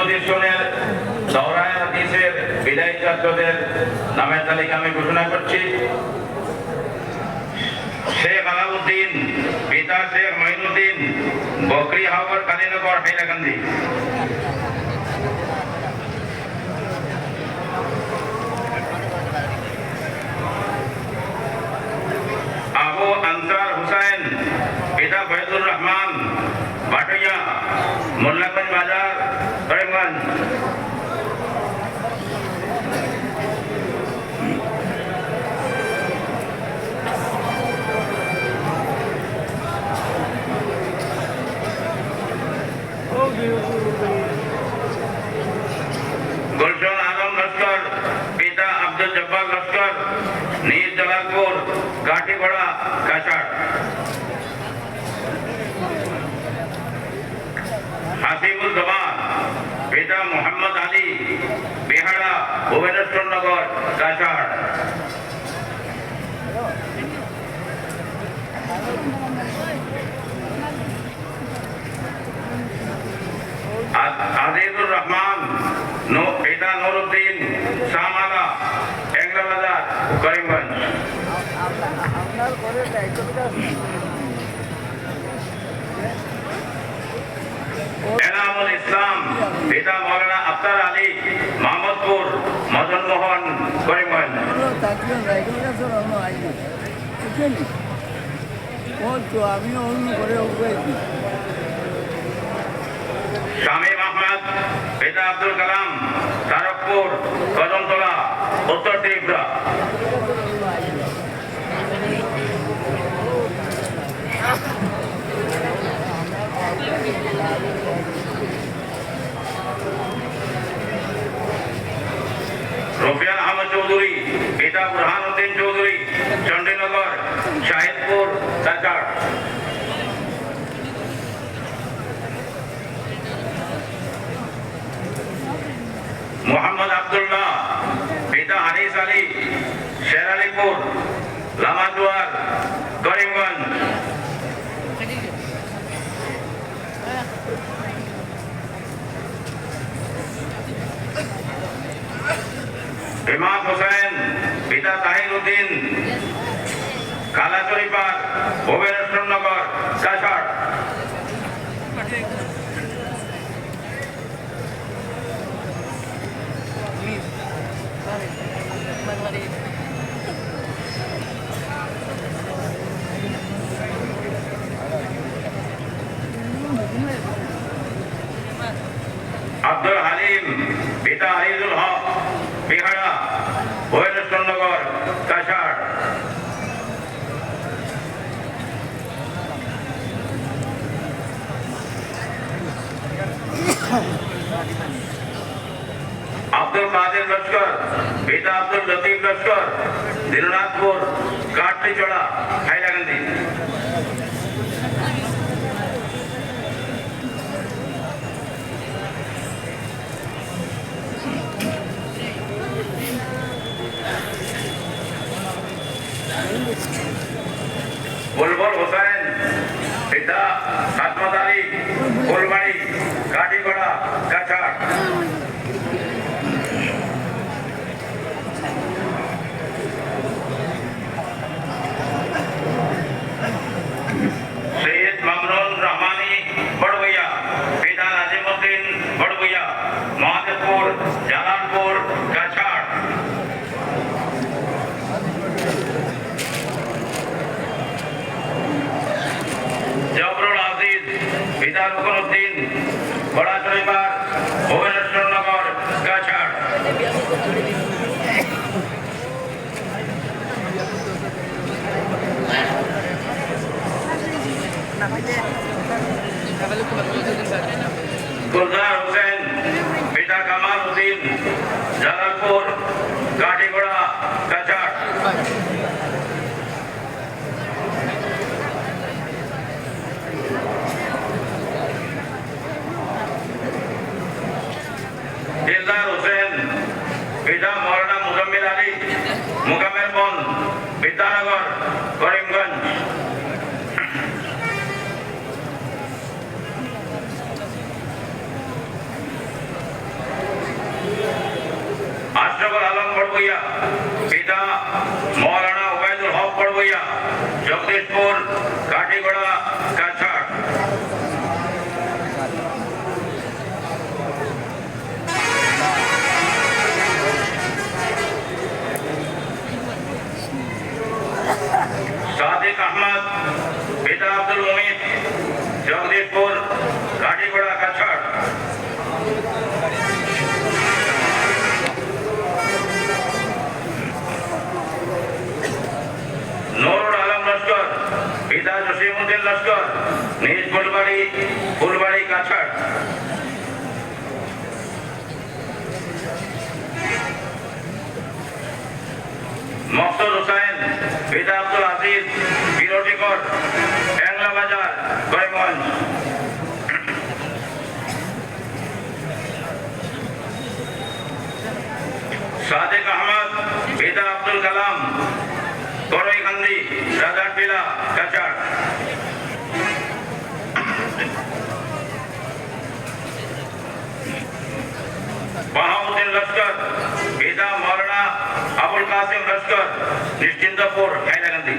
পজিশনের দৌড়ায় হাদিসের বিদায়ী ছাত্রদের নামের তালিকা আমি ঘোষণা করছি। শেখ আলাউদ্দিন, পিতা শেখ মঈনুদ্দিন বকরি হাওয়ার কালীনগর, হাইলাকান্দি। আবু আনসার হুসাইন, পিতা ফয়জুর রহমান ভাটিয়া गुलशन आलम लस्कर पिता अब्दुल जब्बार लस्कर नीर जलालपूर काठीवाडा আফতার আলী মোহাম্মদপুর মদনমোহন, করিমগঞ্জ। আমি অন্য করে শামীম আহমদ পিতা আব্দুল কালাম, তারকপুর, কদমতলা, উত্তর ত্রিপুরা রফিয়ান আহমদ চৌধুরী পিতা বুরহান উদ্দিন চৌধুরী, চণ্ডীনগর, শাহিদপুর কাছাড় মোহাম্মদ আব্দুল্লাহ, পিতা হানিস আলী, শেরালিপুর লামাদুয়ার করিমগঞ্জ। ইমাম হোসেন পিতা তাহির উদ্দিন কালাচরিপার ভুবনেশ্বরনগর কাছাড়। আব্দুল হালিম পিতা আরিজুল হক বিহারা। अब्दुल कादिर लष्कर बेटा अब्दुल लतीफ लष्कर दिलनाथपूर काटलीचोडा जालनपूर काठीगोळा कचाड. दिलदार हुसेन पिता मौलाना मुजम्मिल अली. भैया पिता मौलाना उबैदुल हक पढ़ जगदीशपुर ফুলবাড়ি কাছাড়। মকসুদ হুসাইন পিতা আব্দুল আজিজ বিরোটিকর ট্যাংলা বাজার করিমগঞ্জ সাদেক আহমদ পিতা আব্দুল কালাম করইকান্দি রাজারপিলা, কাছাড়। महाउद्दीन लष्कर बेदा मौलाना अबुल कासिम लष्कर निश्चिंतपूर हैनागंदी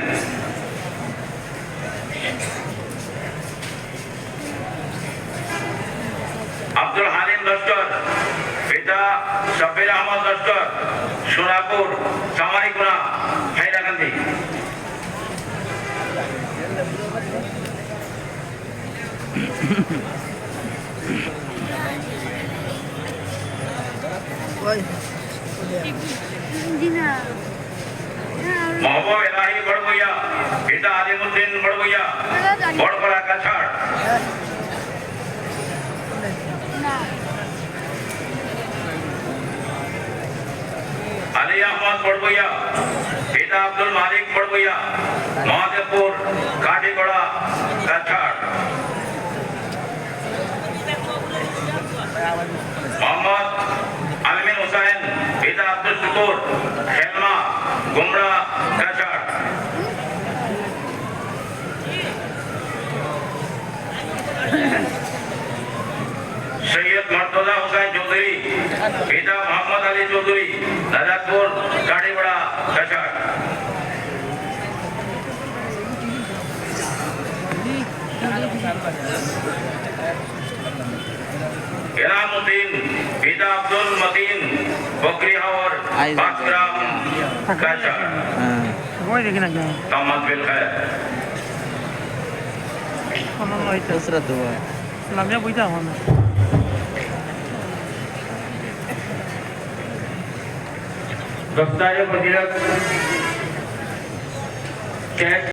अब्दुल हालिम लष्कर बेदा शबीर अहमद लष्कर सोलापूर समारिकुना মোহাম্মদ এলাহি বড়বইয়া পিতা আলিমুদ্দিন বড়বইয়া বড়পাড়া কাছাড় না আলী আহমদ বড়বইয়া পিতা আব্দুল মালিক বড়বইয়া মহাদেবপুর কাঠিগড়া কাছাড় মোহাম্মদ আলমিন হুসাইন পিতা আব্দুল শুকুর খেলমা গুমরা কাছাড় সৈয়দ মর্তজা হুসাইন চৌধুরী পিতা মোহাম্মদ আলী চৌধুরী রাজাপুর গাড়িগড়া কাছাড়। এরামুদ্দিন পিতা আব্দুল মতিন বকরি হাওর বাসগ্রাম কাছাড়। হ্যাঁ তামাদ বিল খায় আমার দুয়া। লামিয়া বইতে আমার না दफ्तर वजीरत कैश